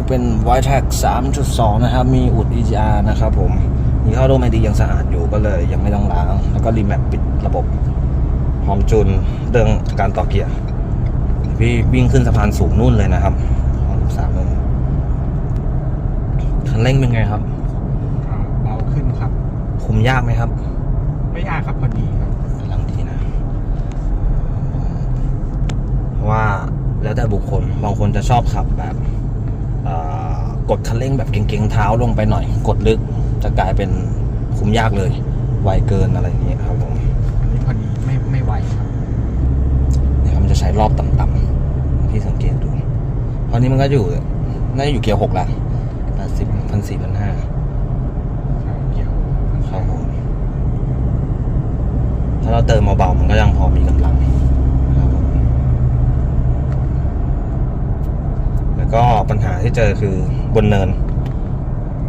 นี้เป็น w i t e t 3.2 นะครับ มีอุด EGR นะครับผม มีเข้าโดไม่ดียังสะอาดอยู่ก็เลยยังไม่ต้องล้าง แล้วก็รีแมปปิดระบบหอมจุนเรื่องการต่อเกียร์ พี่วิ่งขึ้นสะพานสูงนู่นเลยนะครับของสามนู่นคันเร่งเป็นไงครับอ่าเบาขึ้นครับ คุมยากไหมครับ ไม่ยากครับพอดีครับกำลังดีนะเพราะว่าแล้วแต่บุคคล บางคนจะชอบขับแบบเอ่อ กดคันเร่งแบบเก่งๆเท้าลงไปหน่อย กดลึกจะกลายเป็นคุมยากเลย ไวเกินอะไรอย่างเงี้ยครับผมอันนี้พอดีไม่ไม่ไวครับเนี่ยครับมันจะใช้รอบต่ำๆพี่สังเกตดูเพราะนี้มันก็อยู่น่าจะอยู่เกียร์หกแล้วแปดสิบพันสี่พันห้าใช่เกี่ยวครับผมถ้าเราเติมเบาๆมันก็ยังพอมีกำลังครับผมแล้วก็ ปัญหาที่เจอคือบนเนิน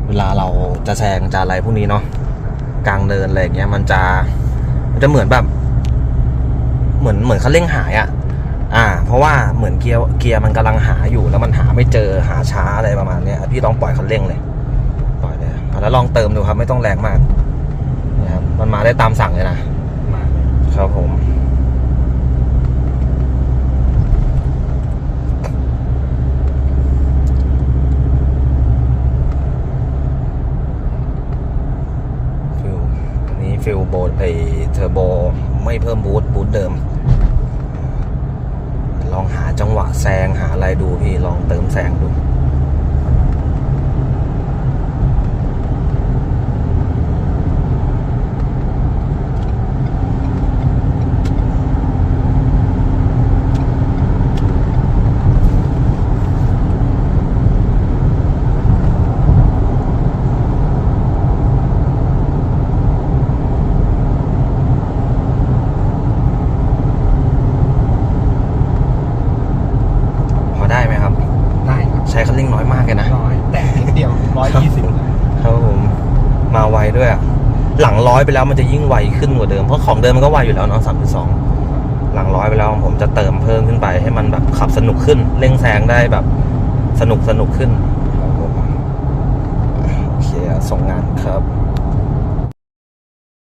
เวลาเราจะแซงจะอะไรพวกนี้เนาะกลางเนินอะไรอย่างเงี้ย มันจะมันจะเหมือนแบบ เหมือนเหมือนคันเร่งหายอะ่ะ อ่า เพราะว่าเหมือนเกียร์เกียร์มันกำลังหาอยู่แล้วมันหาไม่เจอหาช้าอะไรประมาณเนี้ยพี่ลองปล่อยคันเร่งเลยปล่อยเลยอะแล้วลองเติมดูครับ ไม่ต้องแรงมากนะครับมันมาได้ตามสั่งเลยนะมาเลยครับผม ฟิลอันนี้ ฟิลโบไอเทอร์โบไม่เพิ่มบูทบูทเดิม ลองหาจังหวะแซงหาอะไรดูพี่ลองเติมแซงดู พอได้ไหมครับ ได้ครับ ใช้คันเร่งน้อยมากเลยนะ ร้อยแต่นิดเดียวร้อยยี่สิบ ครับผมมาไว ด้วยอะหลังร้อยไปแล้วมันจะยิ่งไวขึ้นกว่าเดิม เพราะของเดิมมันก็ไวอยู่แล้วเนาะสามสองหลังร้อยไปแล้วผมจะเติมเพิ่มขึ้นไป ให้มันแบบขับสนุกขึ้น เร่งแซงได้แบบสนุกสนุกขึ้นโอเคส่งงานครับ